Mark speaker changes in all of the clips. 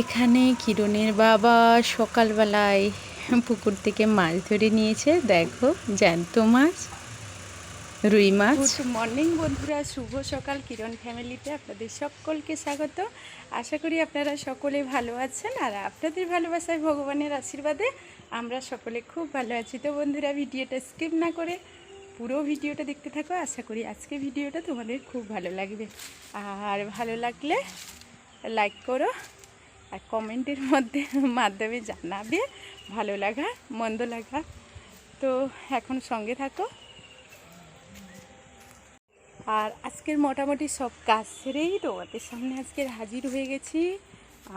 Speaker 1: এখানে কিরণের বাবা সকালবেলায় পুকুর থেকে মাছ ধরে নিয়েছে। দেখো, জ্যান্ত মাছ, রুই মাছ। গুড মর্নিং বন্ধুরা, শুভ সকাল কিরণ ফ্যামিলিতে আপনাদের সকলকে স্বাগত। আশা করি আপনারা সকলে ভালো আছেন আর আপনাদের ভালোবাসায় ভগবানের আশীর্বাদে আমরা সকলে খুব ভালো আছি। তো বন্ধুরা, ভিডিওটা স্কিপ না করে পুরো ভিডিওটা দেখতে থাকো। আশা করি আজকে ভিডিওটা তোমাদের খুব ভালো লাগবে। আর ভালো লাগলে লাইক করো। আর কমেন্টের মধ্যে মাধ্যমে জানাবে, ভালো লাগা, মন্দ লাগা। তো এখন সঙ্গে থাকো। আর আজকের মোটামুটি সব কাজ সেরেই তোমাদের সামনে আজকের হাজির হয়ে গেছি।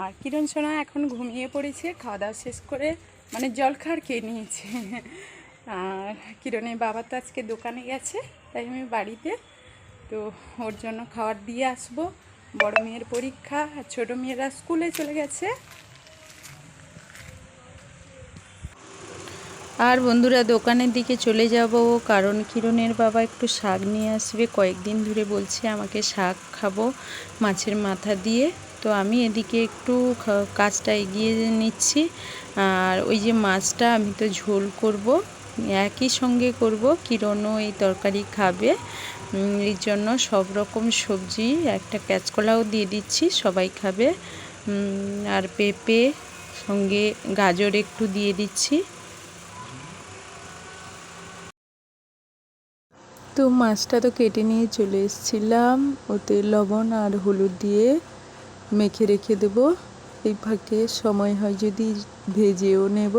Speaker 1: আর কিরণ সোনা এখন ঘুমিয়ে পড়েছে, খাওয়া দাওয়া শেষ করে মানে জল খাওয়ার খেয়ে নিয়েছে? আর কিরণের বাবা তো আজকে দোকানে গেছে তাই আমি বাড়িতে। তো ওর জন্য খাবার দিয়ে আসব। বড় মেয়ের পরীক্ষা, আর ছোটো মেয়েরা স্কুলে চলে গেছে। আর বন্ধুরা, দোকানের দিকে চলে যাব, কারণ কিরণের বাবা একটু শাক নিয়ে আসবে। কয়েকদিন ধরে বলছে আমাকে শাক খাব মাছের মাথা দিয়ে। তো আমি এদিকে একটু কাজটা এগিয়ে নিচ্ছি। আর ওই যে মাছটা আমি তো ঝোল করব, একই সঙ্গে করব। কিরণও এই তরকারি খাবে। এই জন্য সব রকম সবজি, একটা ক্যাচকলাও দিয়ে দিচ্ছি, সবাই খাবে। আর পেঁপে সঙ্গে গাজর একটু দিয়ে দিচ্ছি। তো মাছটা তো কেটে নিয়ে চলে এসেছিলাম, ওতে লবণ আর হলুদ দিয়ে মেখে রেখে দেবো। এই ফাঁকে সময় হয় যদি ভেজেও নেব।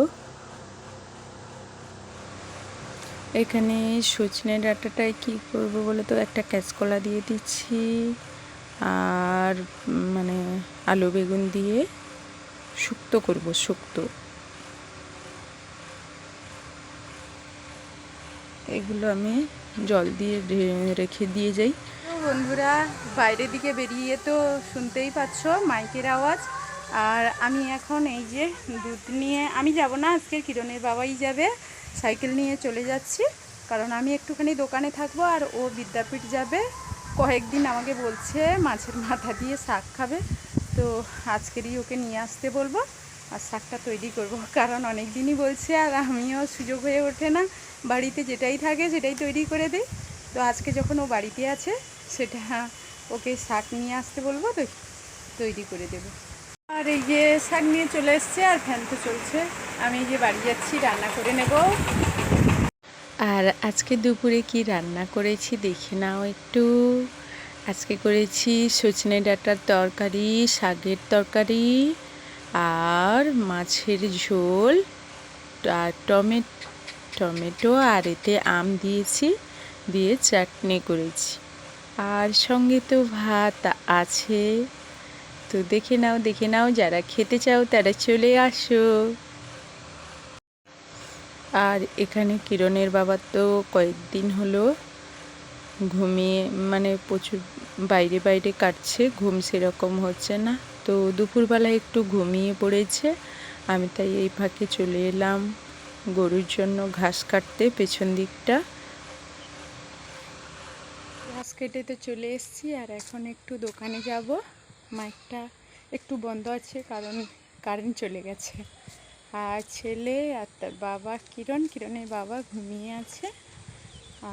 Speaker 1: এখানে সজনে ডাঁটাটায় কী করব বলে তো? একটা কাঁচকলা দিয়ে দিচ্ছি আর মানে আলু বেগুন দিয়ে শুক্তো করব, শুক্তো। এগুলো আমি জল দিয়ে রেখে দিয়ে যাই। বন্ধুরা বাইরের দিকে বেরিয়ে তো শুনতেই পাচ্ছ মাইকের আওয়াজ। আর আমি এখন এই যে দুধ নিয়ে, আমি যাব না আজকে কিরণের বাবাই যাবে। সাইকেল নিয়ে চলে যাচ্ছি। কারণ আমি একটুখানি দোকানে থাকব আর ও বিদ্যাপীঠ যাবে। কয়েকদিন আমাকে বলছে মাছের মাথা দিয়ে শাক খাবে। তো আজকেরই ওকে নিয়ে আসতে বলব আর শাকটা তৈরি করব। কারণ অনেক দিনই বলছে আর আমিও সুযোগ হয়ে ওঠে না। বাড়িতে যেটাই থাকে সেটাই তৈরি করে দিই। তো আজকে যখন ও বাড়িতে আছে, সেটা ওকে শাক নিয়ে আসতে বলব, তো তৈরি করে দেব। আর এই যে শাক নিয়ে চলে এসছে আর ফ্যান তো চলছে। আমি এই যে বাড়ি যাচ্ছি, রান্না করে নেব। আর আজকে দুপুরে কি রান্না করেছি দেখে নাও একটু। আজকে করেছি সজনে ডাঁটার তরকারি, শাকের তরকারি আর মাছের ঝোল। আর টমেটো টমেটো আর এতে আম দিয়েছি, দিয়ে চাটনি করেছি। আর সঙ্গে তো ভাত আছে। তো দেখে নাও দেখে নাও, যারা খেতে চাও তারা চলে আসো। আর এখানে কিরণের বাবার তো কয়েকদিন হলো ঘুমিয়ে মানে প্রচুর বাইরে বাইরে কাটছে, ঘুম সেরকম হচ্ছে না। তো দুপুরবেলা একটু ঘুমিয়ে পড়েছে, আমি তাই এই ফাঁকে চলে এলাম গরুর জন্য ঘাস কাটতে পেছন দিকটা। ঘাস কেটে তো চলে এসেছি, আর এখন একটু দোকানে যাব। মাইকটা একটু বন্ধ আছে, কারণ কারেন্ট চলে গেছে। আর ছেলে আর তার বাবা কিরণ, কিরণের বাবা ঘুমিয়ে আছে।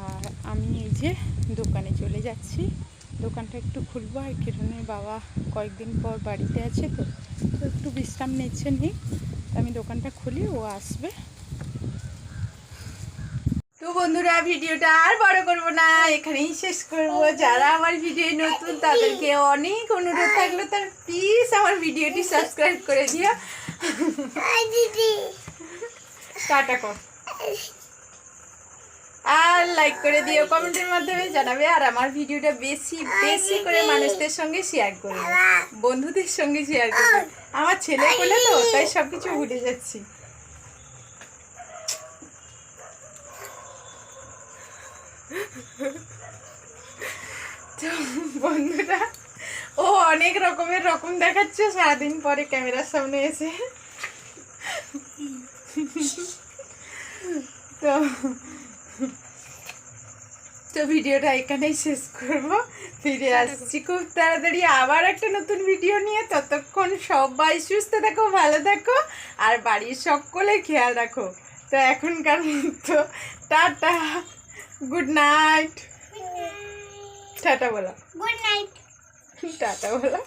Speaker 1: আর আমি এই যে দোকানে চলে যাচ্ছি। দোকানটা একটু খুলবো, আর কিরণের বাবা কয়েকদিন পর বাড়িতে আছে তো একটু বিশ্রাম নিচ্ছে নি আমি দোকানটা খুলি, ও আসবে। বন্ধুরা, ভিডিওটা আর বড় করব না, এখানেই শেষ করব। যারা আমার ভিডিও নতুন, তাদেরকে অনেক অনুরোধ থাকল তার প্লিজ আমার ভিডিওটি সাবস্ক্রাইব করে দিও। টাটা কর। আর লাইক করে দিও কমেন্টের মাধ্যমে জানাবে, আর আমার ভিডিওটা বেশি বেশি করে মানুষদের সঙ্গে শেয়ার করবে, বন্ধুদের সঙ্গে শেয়ার করবে। আমার ছেলে বলে তো, তাই সব কিছু ভুলে যাচ্ছি। তো বন্ধুরা ও অনেক রকমের রকম দেখাচ্ছে সারাদিন পরে ক্যামেরার সামনে এসে। তো তো ভিডিওটা এখানেই শেষ করব। ফিরে আসছি খুব তাড়াতাড়ি আবার একটা নতুন ভিডিও নিয়ে। ততক্ষণ সবাই সুস্থ থাকো ভালো থাকো আর বাড়ির সকলে খেয়াল রাখো। তো এখনকার মতো টাটা। গুড নাইট টাটা বলো
Speaker 2: গুড নাইট
Speaker 1: টাটা বলো